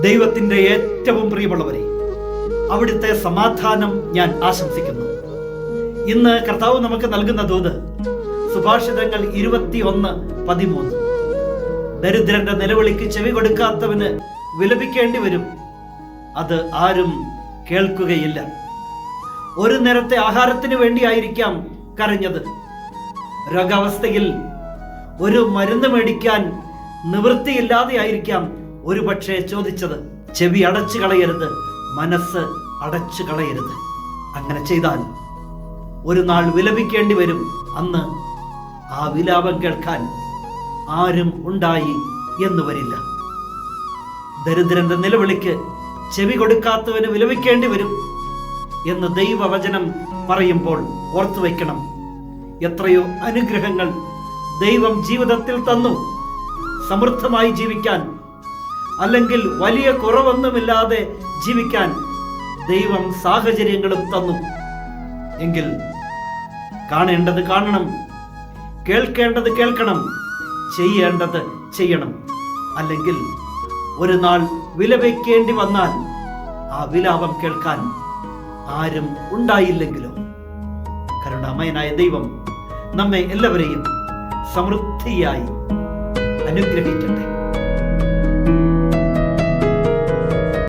ദൈവത്തിന്റെ ഏറ്റവും പ്രിയമുള്ളവരെ അവിടുത്തെ സമാധാനം ഞാൻ ആശംസിക്കുന്നു. ഇന്ന് കർത്താവ് നമുക്ക് നൽകുന്ന ദൂത് സുഭാഷിതങ്ങൾ ഇരുപത്തി ഒന്ന് പതിമൂന്ന്. ദരിദ്രന്റെ നിലവിളിക്ക് ചെവി കൊടുക്കാത്തവന് വിലപിക്കേണ്ടി വരും. അത് ആരും കേൾക്കുകയില്ല. ഒരു നേരത്തെ ആഹാരത്തിന് വേണ്ടിയായിരിക്കാം കരഞ്ഞത്. രോഗാവസ്ഥയിൽ ഒരു മരുന്ന് മേടിക്കാൻ നിവൃത്തിയില്ലാതെ ആയിരിക്കാം ഒരു പക്ഷേ ചോദിച്ചത് ചെവി അടച്ചു കളയരുത് മനസ്സ് അടച്ചു കളയരുത്. അങ്ങനെ ചെയ്താൽ ഒരു നാൾ വിലപിക്കേണ്ടി വരും അന്ന് ആ വിലാപം കേൾക്കാൻ ആരും ഉണ്ടായി എന്ന് വരില്ല. ദരിദ്രന്റെ നിലവിളിക്ക് ചെവി കൊടുക്കാത്തവന് വിലപിക്കേണ്ടി വരും എന്ന് ദൈവവചനം പറയുമ്പോൾ ഓർത്തു വയ്ക്കണം. എത്രയോ അനുഗ്രഹങ്ങൾ ദൈവം ജീവിതത്തിൽ തന്നു. സമൃദ്ധമായി ജീവിക്കാൻ അല്ലെങ്കിൽ വലിയ കുറവൊന്നുമില്ലാതെ ജീവിക്കാൻ ദൈവം സാഹചര്യങ്ങളും തന്നു. എങ്കിൽ കാണേണ്ടത് കാണണം കേൾക്കേണ്ടത് കേൾക്കണം ചെയ്യേണ്ടത് ചെയ്യണം. അല്ലെങ്കിൽ ഒരു നാൾ വിലപിക്കേണ്ടി വന്നാൽ ആ വിലാപം കേൾക്കാൻ ആരും ഉണ്ടായില്ലെങ്കിലോ? കരുണാമയനായ ദൈവം നമ്മെ എല്ലാവരെയും സമൃദ്ധിയായി അനുഗ്രഹിക്കട്ടെ.